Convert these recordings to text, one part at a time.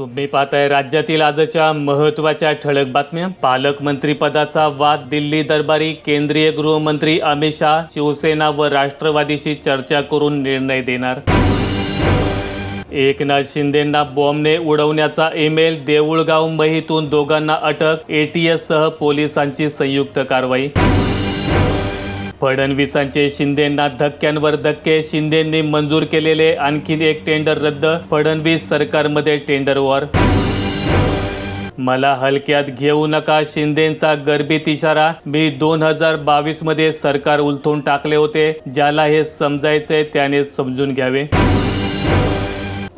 तुम्ही पाहताय राज्यातील आजच्या महत्त्वाच्या ठळक बातम्या. पालकमंत्रीपदाचा वाद दिल्ली दरबारी केंद्रीय गृहमंत्री अमित शहा शिवसेना व राष्ट्रवादीशी चर्चा करून निर्णय देणार. एकनाथ शिंदेंना बॉम्बने उडवण्याचा ईमेल देऊळगाव महीतून दोघांना अटक एटीएस सह पोलिसांची संयुक्त कारवाई. फडणवीसांचे शिंदेंना धक्क्यांवर धक्के. शिंदेंनी मंजूर केलेले आणखीन एक टेंडर रद्द फडणवीस सरकारमध्ये टेंडर वॉर. मला हलक्यात घेऊ नका शिंदेंचा गर्भित इशारा. मी दोन हजार बावीसमध्ये सरकार उलथून टाकले होते. ज्याला हे समजायचे त्याने समजून घ्यावे.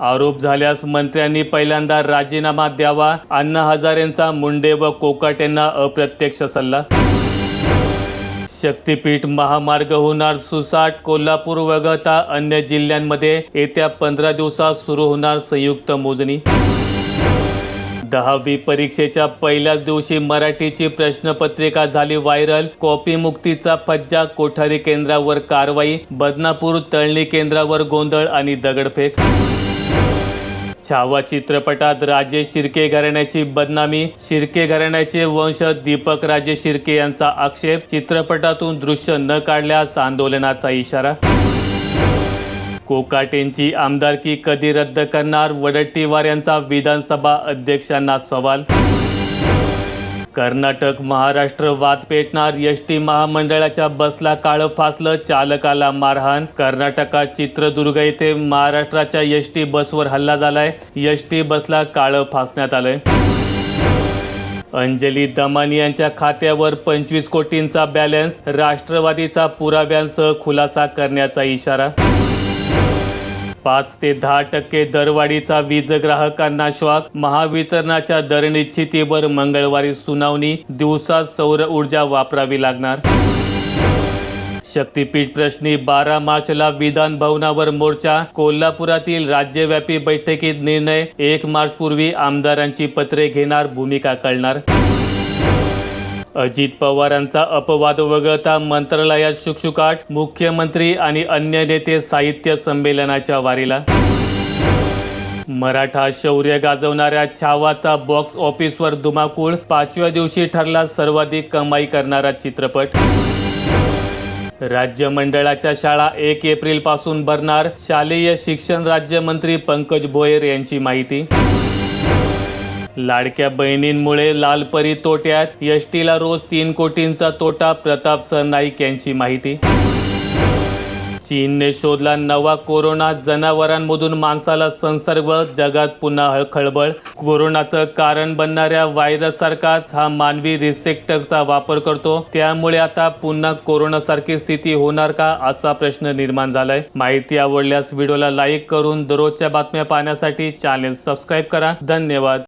आरोप झाल्यास मंत्र्यांनी पहिल्यांदा राजीनामा द्यावा. अण्णा हजारेंचा मुंडे व कोकाटेंना अप्रत्यक्ष सल्ला. शक्तीपीठ महामार्ग होणार सुसाट कोल्हापूर वगळता अन्य जिल्ह्यांमध्ये येत्या पंधरा दिवसात सुरू होणार संयुक्त मोजणी. दहावी परीक्षेच्या पहिल्याच दिवशी मराठीची प्रश्नपत्रिका झाली व्हायरल. कॉपी मुक्तीचा फज्जा कोठारी केंद्रावर कारवाई बदनापूर तळणी केंद्रावर गोंधळ आणि दगडफेक. छावा चित्रपटात राजेश शिर्के घराण्याची बदनामी. शिर्के घराण्याचे वंशज दीपक राजे शिर्के यांचा आक्षेप. चित्रपटातून दृश्य न काढल्यास आंदोलनाचा इशारा. कोकाटेंची आमदारकी कधी रद्द करणार? वडट्टीवार यांचा विधानसभा अध्यक्षांना सवाल. कर्नाटक महाराष्ट्र वाद पेटणार एस टी महामंडळाच्या बसला काळं फासलं चालकाला मारहाण. कर्नाटकात चित्रदुर्ग येथे महाराष्ट्राच्या एस टी बसवर हल्ला झालाय. एस टी बसला काळं फासण्यात आलंय. अंजली दमानी यांच्या खात्यावर पंचवीस कोटींचा बॅलन्स राष्ट्रवादीचा पुराव्यांसह खुलासा करण्याचा इशारा. पाच ते दहा टक्के दरवाढीचा वीज ग्राहकांना श्वास महावितरणाच्या दर निश्चितीवर मंगळवारी सुनावणी. दिवसात सौर ऊर्जा वापरावी लागणार. शक्तीपीठ प्रश्नी बारा मार्चला विधान भवनावर मोर्चा. कोल्हापुरातील राज्यव्यापी बैठकीत निर्णय. एक मार्च पूर्वी आमदारांची पत्रे घेणार भूमिका कळणार अजित पवारांचा अपवाद वगळता मंत्रालयात शुकशुकाट मुख्यमंत्री आणि अन्य नेते साहित्य संमेलनाच्या वारीला. मराठा शौर्य गाजवणाऱ्या छावाचा बॉक्स ऑफिसवर धुमाकूळ पाचव्या दिवशी ठरला सर्वाधिक कमाई करणारा चित्रपट. राज्य मंडळाच्या शाळा एक एप्रिलपासून भरणार शालेय शिक्षण राज्यमंत्री पंकज भोयर यांची माहिती. लाडक्या बहिणींमुळे लालपरी तोट्यात. यष्टीला रोज तीन कोटींचा तोटा प्रताप सरनाईक यांची माहिती. चीनने शोधला नवा कोरोना जनावरांमधून माणसाला संसर्ग जगात पुन्हा खळबळ. कोरोनाचं कारण बनणाऱ्या व्हायरससारखाच हा मानवी रिसेप्टरचा वापर करतो. त्यामुळे आता पुन्हा कोरोनासारखी स्थिती होणार का असा प्रश्न निर्माण झालाय. माहिती आवडल्यास व्हिडिओला लाईक करून दररोजच्या बातम्या पाहण्यासाठी चॅनेल सबस्क्राईब करा. धन्यवाद.